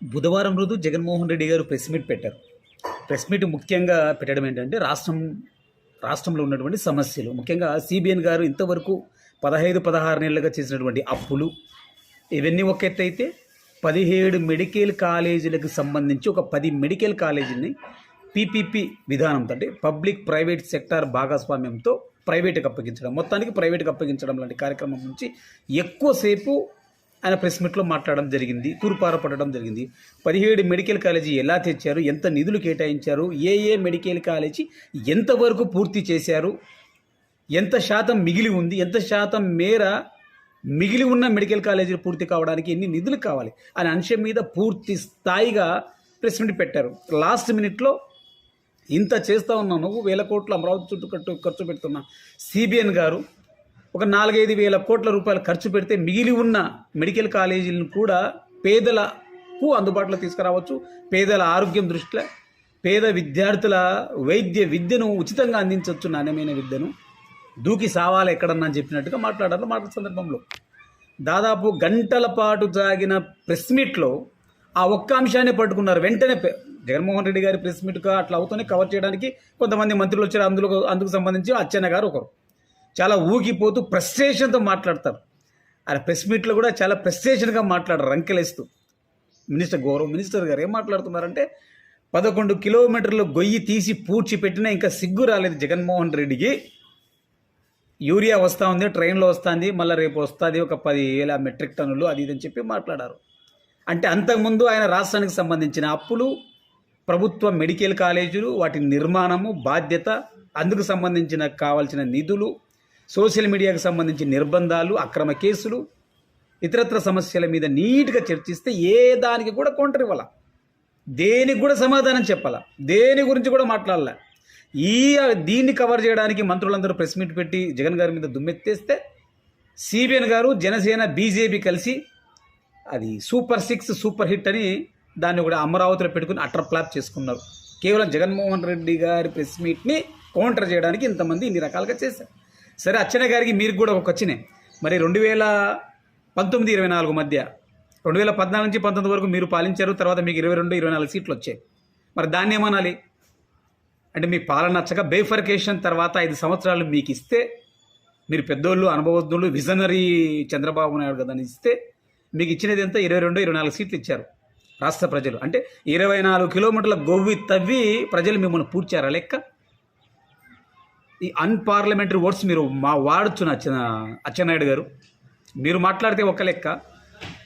బుధవారం రోజు జగన్మోహన్ రెడ్డి గారు ప్రెస్ మీట్ పెట్టారు. ప్రెస్ మీట్ ముఖ్యంగా పెట్టడం ఏంటంటే రాష్ట్రం రాష్ట్రంలో ఉన్నటువంటి సమస్యలు. ముఖ్యంగా సిబిఎన్ గారు ఇంతవరకు పదహైదు పదహారు నెలలుగా చేసినటువంటి అప్పులు. ఇవన్నీ ఒక పదిహేడు మెడికల్ కాలేజీలకు సంబంధించి ఒక పది మెడికల్ కాలేజీని పీపీపీ విధానంతో అంటే పబ్లిక్ ప్రైవేట్ సెక్టార్ భాగస్వామ్యంతో ప్రైవేట్కి అప్పగించడం. మొత్తానికి ప్రైవేట్కి అప్పగించడం లాంటి కార్యక్రమం నుంచి ఎక్కువసేపు ఆయన ప్రెస్ మీట్లో మాట్లాడడం జరిగింది తూర్పారపడడం జరిగింది. పదిహేడు మెడికల్ కాలేజీ ఎలా తెచ్చారు ఎంత నిధులు కేటాయించారు ఏ ఏ మెడికల్ కాలేజీ ఎంతవరకు పూర్తి చేశారు ఎంత శాతం మిగిలి ఉంది ఎంత శాతం మేర మిగిలి ఉన్న మెడికల్ కాలేజీలు పూర్తి కావడానికి ఎన్ని నిధులు కావాలి అనే అంశం మీద పూర్తి స్థాయిగా ప్రెస్ మీట్ పెట్టారు. లాస్ట్ మినిట్లో ఇంత చేస్తూ ఉన్నావు నువ్వు వేల కోట్ల అమరావతి చుట్టూ కట్టు ఖర్చు పెడుతున్న సిబిఎన్ గారు ఒక నాలుగైదు వేల కోట్ల రూపాయలు ఖర్చు పెడితే మిగిలి ఉన్న మెడికల్ కాలేజీలను కూడా పేదలకు అందుబాటులో తీసుకురావచ్చు. పేదల ఆరోగ్యం దృష్ట్యా పేద విద్యార్థుల వైద్య విద్యను ఉచితంగా అందించవచ్చు నాణ్యమైన విద్యను. దూకి సావాలి ఎక్కడన్నా అని చెప్పినట్టుగా మాట్లాడారు మాట సందర్భంలో. దాదాపు గంటల పాటు సాగిన ప్రెస్ మీట్లో ఆ ఒక్క అంశాన్ని పట్టుకున్నారు. వెంటనే జగన్మోహన్ రెడ్డి గారి ప్రెస్ మీట్గా అట్లా అవుతూనే కవర్ చేయడానికి కొంతమంది మంత్రులు వచ్చారు. అందులో అందుకు సంబంధించి అచ్చన్న గారు ఒకరు. చాలా ఊగిపోతూ ఫ్రస్ట్రేషన్తో మాట్లాడతారు. ఆయన ప్రెస్ మీట్లో కూడా చాలా ఫ్రస్ట్రేషన్గా మాట్లాడారు రంకెలేస్తూ. మినిస్టర్ గౌరవ్ మినిస్టర్ గారు ఏం మాట్లాడుతున్నారంటే పదకొండు కిలోమీటర్లు గొయ్యి తీసి పూడ్చి పెట్టినా ఇంకా సిగ్గు రాలేదు జగన్మోహన్ రెడ్డికి. యూరియా వస్తూ ఉంది ట్రైన్లో వస్తుంది మళ్ళీ రేపు వస్తుంది ఒక పది వేల మెట్రిక్ టన్నులు అది ఇది అని చెప్పి మాట్లాడారు. అంటే అంతకుముందు ఆయన రాష్ట్రానికి సంబంధించిన అప్పులు ప్రభుత్వ మెడికల్ కాలేజీలు వాటి నిర్మాణము బాధ్యత అందుకు సంబంధించిన కావాల్సిన నిధులు సోషల్ మీడియాకు సంబంధించిన నిర్బంధాలు అక్రమ కేసులు ఇతరత్ర సమస్యల మీద నీట్గా చర్చిస్తే ఏ దానికి కూడా కౌంటర్ ఇవ్వాల. దేనికి కూడా సమాధానం చెప్పాల. దేని గురించి కూడా మాట్లాడాల. ఈ దీన్ని కవర్ చేయడానికి మంత్రులందరూ ప్రెస్ మీట్ పెట్టి జగన్ గారి మీద దుమ్మెత్తేస్తే సిబిఎన్ గారు జనసేన బీజేపీ కలిసి అది సూపర్ సిక్స్ సూపర్ హిట్ అని దాన్ని కూడా అమరావతిలో పెట్టుకుని అటర్ ఫ్లాప్ చేసుకున్నారు. కేవలం జగన్మోహన్ రెడ్డి గారి ప్రెస్ మీట్ని కౌంటర్ చేయడానికి ఇంతమంది ఇన్ని రకాలుగా చేశారు. సరే అచ్చన గారికి మీరు కూడా ఒక వచ్చినాయి మరి రెండు వేల పంతొమ్మిది ఇరవై నాలుగు మధ్య రెండు వేల పద్నాలుగు నుంచి పంతొమ్మిది వరకు మీరు పాలించారు తర్వాత మీకు ఇరవై రెండు ఇరవై నాలుగు సీట్లు వచ్చాయి. మరి దాన్ని ఏమనాలి? అంటే మీ పాలన నచ్చక బేఫర్కేషన్ తర్వాత ఐదు సంవత్సరాలు మీకు ఇస్తే మీరు పెద్దోళ్ళు అనుభవజ్ఞులు విజనరీ చంద్రబాబు నాయుడు కదా అని ఇస్తే మీకు ఇచ్చినది ఎంత? ఇరవై రెండు ఇరవై నాలుగు సీట్లు ఇచ్చారు రాష్ట్ర ప్రజలు. అంటే ఇరవై నాలుగు కిలోమీటర్ల గొవ్వి తవ్వి ప్రజలు మిమ్మల్ని పూడ్చారా లెక్క? ఈ అన్పార్లమెంటరీ వర్డ్స్ మీరు మా వాడచ్చు అచ్చెన అచ్చెన్నాయుడు గారు. మీరు మాట్లాడితే ఒక లెక్క.